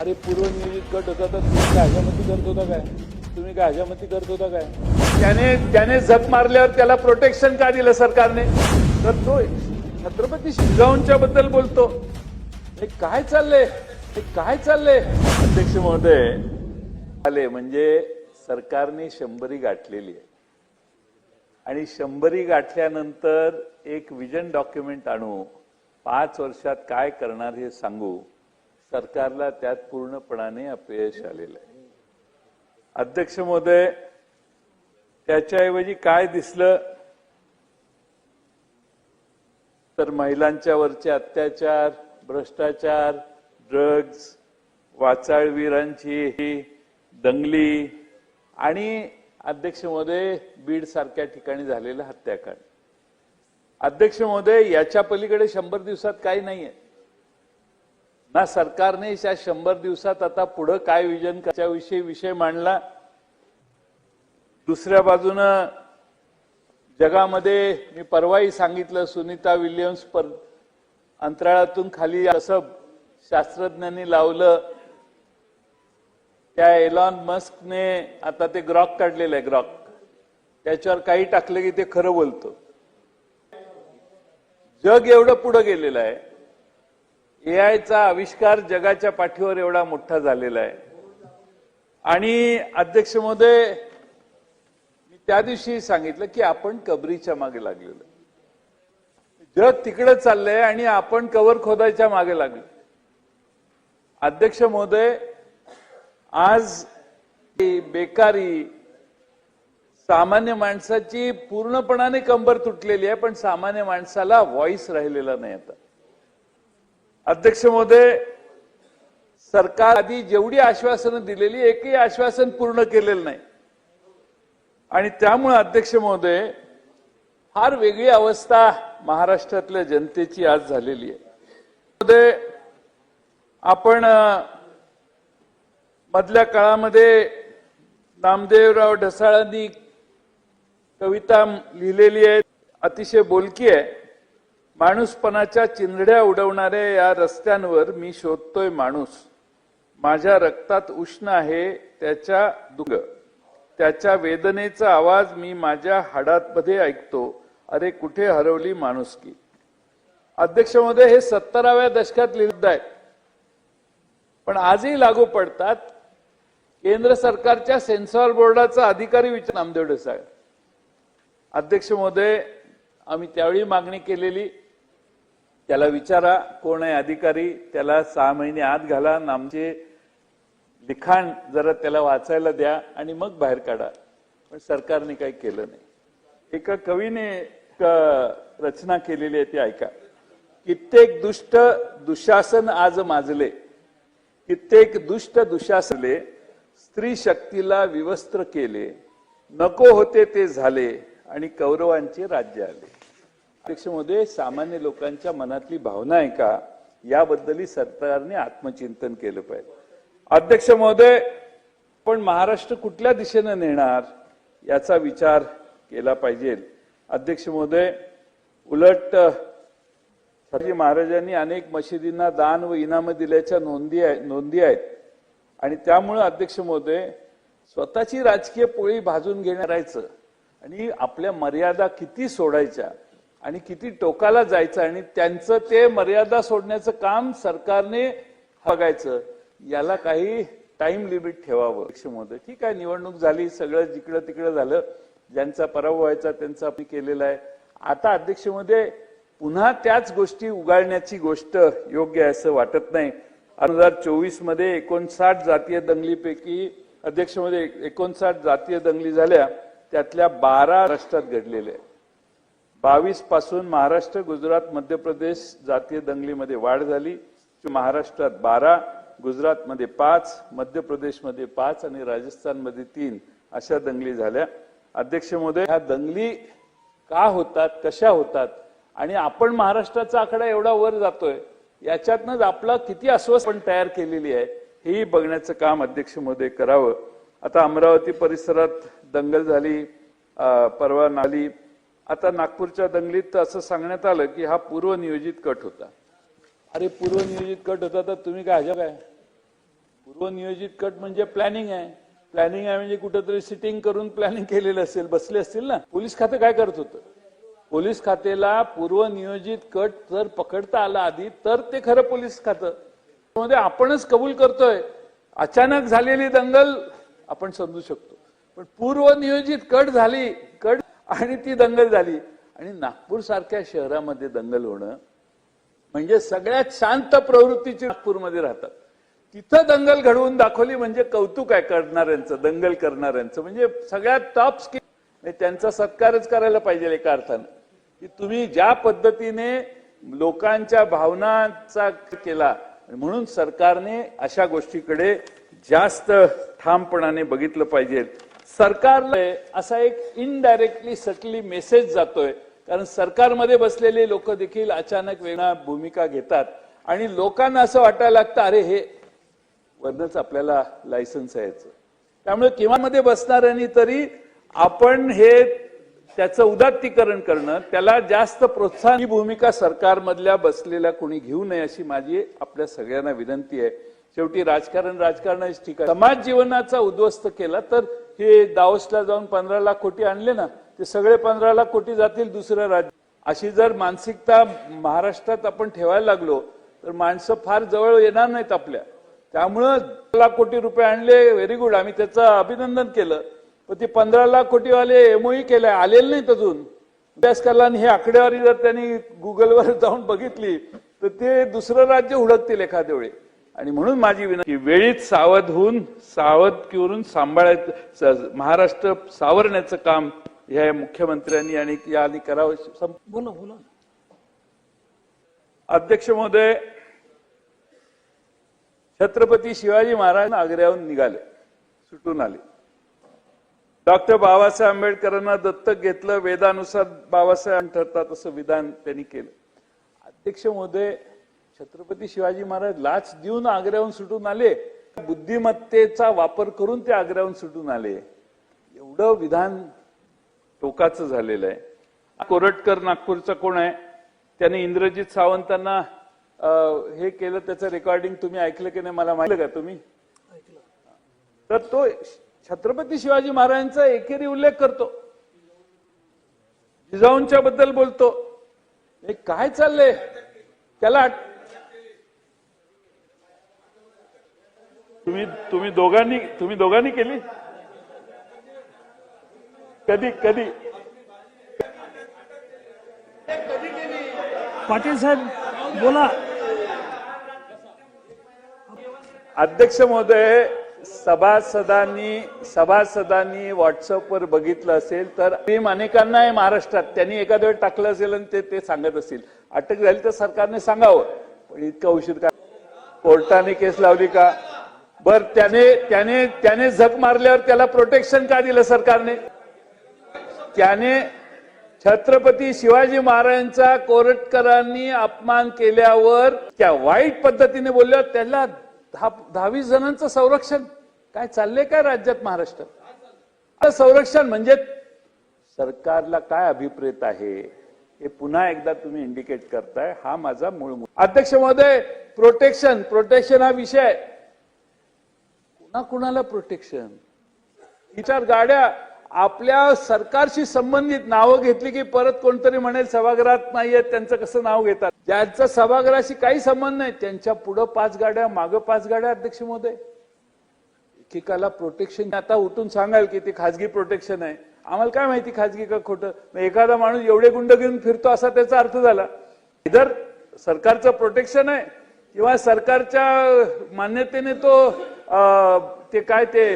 अरे पूर्वनियोजित गट होता तर तुम्ही गाजामती करत होता काय? तुम्ही गाजामती करत होता काय? त्याने त्याने जप मारल्यावर त्याला प्रोटेक्शन का दिलं सरकारने? तर तो छत्रपती शिवगावच्या बद्दल बोलतो. हे काय चाललंय? हे काय चाललंय? अध्यक्ष महोदय आले म्हणजे सरकारने शंभरी गाठलेली आहे. आणि शंभरी गाठल्यानंतर एक विजन डॉक्युमेंट आणू. पाच वर्षात काय करणार हे सांगू. सरकारला त्यात पूर्णपणाने अपयश आलेलं आहे. अध्यक्ष महोदय त्याच्याऐवजी काय दिसलं? तर महिलांच्या वरचे अत्याचार भ्रष्टाचार ड्रग्ज वाचाळवीरांची ही दंगली आणि अध्यक्ष महोदय बीड सारख्या ठिकाणी झालेलं हत्याकांड. अध्यक्ष महोदय याच्या पलीकडे शंभर दिवसात काही नाहीये. ना सरकारने या शंभर दिवसात आता पुढं काय विजन विषयी विषय मांडला. दुसऱ्या बाजूनं जगामध्ये मी परवाही सांगितलं सुनीता विल्यम्स पर अंतराळातून खाली असं शास्त्रज्ञांनी लावलं. त्या एलॉन मस्कने आता ते ग्रॉक काढलेलं आहे ग्रॉक. त्याच्यावर काही टाकलं की ते खरं बोलतो. जग एवढं पुढं गेलेलं आहे. एआयचा आविष्कार जगाच्या पाठीवर एवढा मोठा झालेला आहे. आणि अध्यक्ष महोदय मी त्या दिवशी सांगितलं की आपण कबरीच्या मागे लागलेलो जग तिकडे चाललंय आणि आपण कवर खोदायच्या मागे लागलो अध्यक्ष महोदय आज बेकारी सामान्य माणसाची पूर्णपणाने कंबर तुटलेली आहे पण सामान्य माणसाला व्हॉइस राहिलेला नाही आता. अध्यक्ष महोदय सरकार आधी जेवढी आश्वासनं दिलेली एकही आश्वासन पूर्ण केलेलं नाही. आणि त्यामुळे अध्यक्ष महोदय फार वेगळी अवस्था महाराष्ट्रातल्या जनतेची आज झालेली आहे. आपण मधल्या काळामध्ये नामदेवराव ढसाळांनी कविता लिहिलेली आहे अतिशय बोलकी आहे. माणूसपणाच्या चिंधड्या उडवणाऱ्या या रस्त्यांवर मी शोधतोय माणूस. माझ्या रक्तात उष्ण आहे त्याच्या दुग. त्याच्या वेदनेचा आवाज मी माझ्या हाडातमध्ये ऐकतो. अरे कुठे हरवली माणुसकी? अध्यक्ष महोदय हे सत्तराव्या दशकात लिहित आहे. पण आजही लागू पडतात. केंद्र सरकारच्या सेन्सॉर बोर्डाचा अधिकारी विचार नामदेव साहेब. अध्यक्ष महोदय आम्ही त्यावेळी मागणी केलेली त्याला विचारा कोण आहे अधिकारी? त्याला सहा महिने आत घाला आमचे लिखाण जरा त्याला वाचायला द्या आणि मग बाहेर काढा. पण सरकारने काही केलं नाही. एका कवीने रचना केलेली आहे ती ऐका. कित्येक दुष्ट दुशासन आज माजले. कित्येक दुष्ट दुशासले स्त्री शक्तीला विवस्त्र केले. नको होते ते झाले आणि कौरवांचे राज्य आले. अध्यक्षमध्ये सामान्य लोकांच्या मनातली भावना आहे का? याबद्दलही सरकारने आत्मचिंतन केलं पाहिजे. अध्यक्ष महोदय पण महाराष्ट्र कुठल्या दिशेनं नेणार याचा विचार केला पाहिजे. अध्यक्ष महोदय उलट शिवाजी महाराजांनी अनेक मशिदींना दान व इनाम दिल्याच्या नोंदी आहे नोंदी आहेत. आणि त्यामुळे अध्यक्ष महोदय स्वतःची राजकीय पोळी भाजून घेणारायचं आणि आपल्या मर्यादा किती सोडायच्या आणि किती टोकाला जायचं आणि त्यांचं ते मर्यादा सोडण्याचं काम सरकारने बघायचं याला काही टाइम लिमिट ठेवावं. अध्यक्ष महोदय ठीक आहे निवडणूक झाली सगळं जिकडं तिकडं झालं. ज्यांचा पराभव व्हायचा त्यांचा आपण केलेला आहे. आता अध्यक्ष पुन्हा त्याच गोष्टी उगाळण्याची गोष्ट योग्य आहे असं वाटत नाही. दोन हजार चोवीसमध्ये एकोणसाठ जातीय दंगलीपैकी अध्यक्षमध्ये एकोणसाठ जातीय दंगली झाल्या. त्यातल्या बारा राष्ट्रात घडलेल्या आहेत. बावीसपासून महाराष्ट्र गुजरात मध्य प्रदेश जातीय दंगलीमध्ये वाढ झाली. महाराष्ट्रात बारा गुजरातमध्ये पाच मध्य प्रदेशमध्ये पाच आणि राजस्थानमध्ये तीन अशा दंगली झाल्या. अध्यक्ष महोदय ह्या दंगली का होतात कशा होतात आणि आपण महाराष्ट्राचा आकडा एवढा वर जातोय याच्यातनंच आपला किती अस्वस्थ पण तयार केलेली आहे हेही बघण्याचं काम अध्यक्ष महोदय करावं. आता अमरावती परिसरात दंगल झाली परवा नाली आता नागपूरच्या दंगलीत तर असं सांगण्यात आलं की हा पूर्वनियोजित कट होता. अरे पूर्वनियोजित कट होता तर तुम्ही काय हजब आहे? पूर्वनियोजित कट म्हणजे प्लॅनिंग आहे. प्लॅनिंग आहे म्हणजे कुठेतरी सिटिंग करून प्लॅनिंग केलेलं असेल बसले असतील ना? पोलीस खातं काय करत होतं? पोलीस खात्याला पूर्वनियोजित कट जर पकडता आला आधी तर ते खरं पोलीस खातं. मध्ये आपणच कबूल करतोय. अचानक झालेली दंगल आपण समजू शकतो. पण पूर्वनियोजित कट झाली आणि ती दंगल झाली. आणि नागपूर सारख्या शहरामध्ये दंगल होणं म्हणजे सगळ्यात शांत प्रवृत्तीची नागपूरमध्ये राहतात. तिथं दंगल घडवून दाखवली म्हणजे कौतुक आहे करणाऱ्यांचं दंगल करणाऱ्यांचं. म्हणजे सगळ्यात टॉप स्किल त्यांचा सत्कारच करायला पाहिजे एका अर्थानं. की तुम्ही ज्या पद्धतीने लोकांच्या भावनांचा केला म्हणून सरकारने अशा गोष्टीकडे जास्त ठामपणाने बघितलं पाहिजे. सरकारला असा एक इनडायरेक्टली सटली मेसेज जातोय. कारण सरकारमध्ये बसलेले लोक देखील अचानक वेगळा भूमिका घेतात. आणि लोकांना असं वाटायला लागतं अरे हे वरनच आपल्याला लायसन्स आहे त्यामुळे किमानमध्ये बसणाऱ्यांनी तरी आपण हे त्याचं उदात्तीकरण करणं त्याला जास्त प्रोत्साहन ही भूमिका सरकारमधल्या बसलेल्या कोणी घेऊ नये अशी माझी आपल्या सगळ्यांना विनंती आहे. शेवटी राजकारण राजकारणाची समाज जीवनाचा उद्ध्वस्त केला तर हे दावसला जाऊन पंधरा लाख कोटी आणले ना ते सगळे पंधरा लाख कोटी जातील दुसऱ्या राज्य अशी जर मानसिकता महाराष्ट्रात आपण ठेवायला लागलो तर माणसं फार जवळ येणार नाहीत आपल्या. त्यामुळं लाख कोटी रुपये आणले व्हेरी गुड आम्ही त्याचं अभिनंदन केलं. पण ते पंधरा लाख कोटीवाले एमओई केले आलेले नाहीत अजून. अभ्यास आणि हे आकडेवारी जर त्यांनी गुगलवर जाऊन बघितली तर ते दुसरं राज्य हुडकतील एखाद्या वेळी. आणि म्हणून माझी विनंती वेळीच सावध होऊन सावध करून सांभाळायचं महाराष्ट्र सावरण्याचं काम ह्या मुख्यमंत्र्यांनी आणि यांनी करावं बोला बोला अध्यक्ष महोदय छत्रपती शिवाजी महाराज आग्र्याहून निघाले सुटून आले. डॉक्टर बाबासाहेब आंबेडकरांना दत्तक घेतलं वेदानुसार बाबासाहेब ठरतात असं विधान त्यांनी केलं. अध्यक्ष महोदय छत्रपती शिवाजी महाराज लाच देऊन आग्र्याहून सुटून आले. बुद्धिमत्तेचा वापर करून ते आग्र्याहून सुटून आले. एवढं विधान टोकाचं झालेलं आहे. कोरटकर नागपूरचा कोण आहे? त्याने इंद्रजित सावंतांना हे केलं त्याचं रेकॉर्डिंग तुम्ही ऐकलं की नाही मला माहिती का तुम्ही? तर तो छत्रपती शिवाजी महाराजांचा एकेरी उल्लेख करतो. जिजाऊंच्या बद्दल बोलतो. हे काय चाललंय? त्याला तुम्ही तुम्ही दोघांनी तुम्ही दोघांनी केली? कधी कधी? पाटील साहेब बोला. अध्यक्ष महोदय सभासदांनी सभासदांनी व्हॉट्सअपवर बघितलं असेल तर अनेकांना आहे महाराष्ट्रात त्यांनी एखाद्या वेळ टाकलं असेल आणि ते ते सांगत असतील. अटक झाली तर सरकारने सांगावं. पण इतका उशीर का? कोर्टाने केस लावली का? बर त्याने त्याने त्याने झक मारल्यावर त्याला प्रोटेक्शन का दिलं सरकारने? त्याने छत्रपती शिवाजी महाराजांचा कोरटकरांनी अपमान केल्यावर त्या वाईट पद्धतीने बोलल्यावर त्याला दहा दहावीस जणांचं संरक्षण. काय चाललंय काय राज्यात महाराष्ट्र? संरक्षण म्हणजे सरकारला काय अभिप्रेत आहे? हे पुन्हा एकदा तुम्ही इंडिकेट करताय. हा माझा मूळ अध्यक्ष महोदय प्रोटेक्शन प्रोटेक्शन हा विषय ना कुणाला प्रोटेक्शन विचार गाड्या आपल्या सरकारशी संबंधित नावं घेतली की परत कोणतरी म्हणेल सभागृहात नाहीये त्यांचं कसं नाव घेतात? ज्यांचा सभागृहाशी काही संबंध नाही त्यांच्या पुढं पाच गाड्या मागं पाच गाड्या अध्यक्ष महोदय. एकेकाला प्रोटेक्शन आता उठून सांगाल की ते खाजगी प्रोटेक्शन आहे. आम्हाला काय माहिती खाजगी का खोटं? मग एखादा माणूस एवढे गुंड घेऊन फिरतो असा त्याचा अर्थ झाला. इधर सरकारचं प्रोटेक्शन आहे किंवा सरकारच्या मान्यतेने तो ते काय ते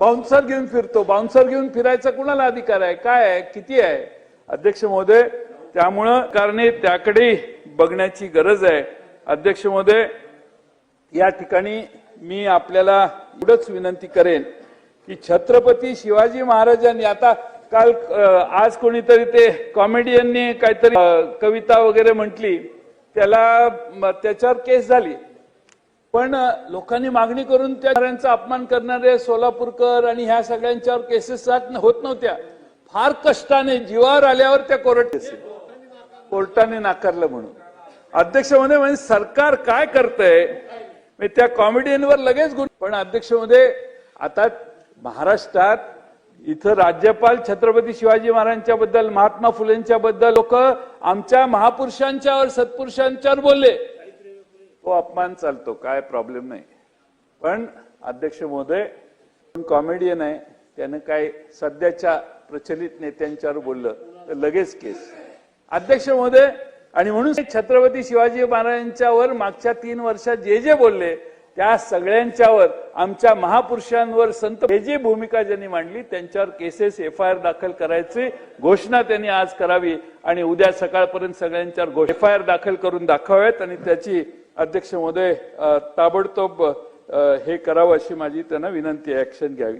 बाउन्सर घेऊन फिरतो. बाउन्सर घेऊन फिरायचा कुणाला अधिकार आहे? काय आहे? किती आहे? अध्यक्ष महोदय त्यामुळं कारणे त्याकडे बघण्याची गरज आहे. अध्यक्ष महोदय या ठिकाणी मी आपल्याला एवढंच विनंती करेन की छत्रपती शिवाजी महाराजांनी आता काल आज कोणीतरी ते कॉमेडियननी काहीतरी कविता वगैरे म्हटली त्याला त्याच्यावर केस झाली. पण लोकांनी मागणी करून त्या अपमान करणारे सोलापूरकर आणि ह्या सगळ्यांच्यावर केसेस होत नव्हत्या. फार कष्टाने जीवावर आल्यावर त्या कोर्ट कोर्टाने नाकारलं म्हणून. अध्यक्ष म्हणे म्हणजे सरकार काय करतंय मी त्या कॉमेडियनवर लगेच गुण पण अध्यक्षमध्ये आता महाराष्ट्रात इथं राज्यपाल छत्रपती शिवाजी महाराजांच्या बद्दल महात्मा फुलेंच्या बद्दल लोक आमच्या महापुरुषांच्यावर सत्पुरुषांच्यावर बोलले. तो अपमान चालतो काय प्रॉब्लेम नाही. पण अध्यक्ष महोदय कॉमेडियन आहे त्यानं काय सध्याच्या प्रचलित नेत्यांच्यावर बोललं तर लगेच केस. अध्यक्ष महोदय आणि म्हणून छत्रपती शिवाजी महाराजांच्यावर मागच्या तीन वर्षात जे जे बोलले त्या सगळ्यांच्यावर आमच्या महापुरुषांवर संत हे जी भूमिका ज्यांनी मांडली त्यांच्यावर केसेस एफ आय आर दाखल करायची घोषणा त्यांनी आज करावी. आणि उद्या सकाळपर्यंत सगळ्यांच्यावर एफ आय आर दाखल करून दाखवावेत आणि त्याची अध्यक्ष महोदय ताबडतोब हे करावं अशी माझी त्यांना विनंती आहे ऍक्शन घ्यावी.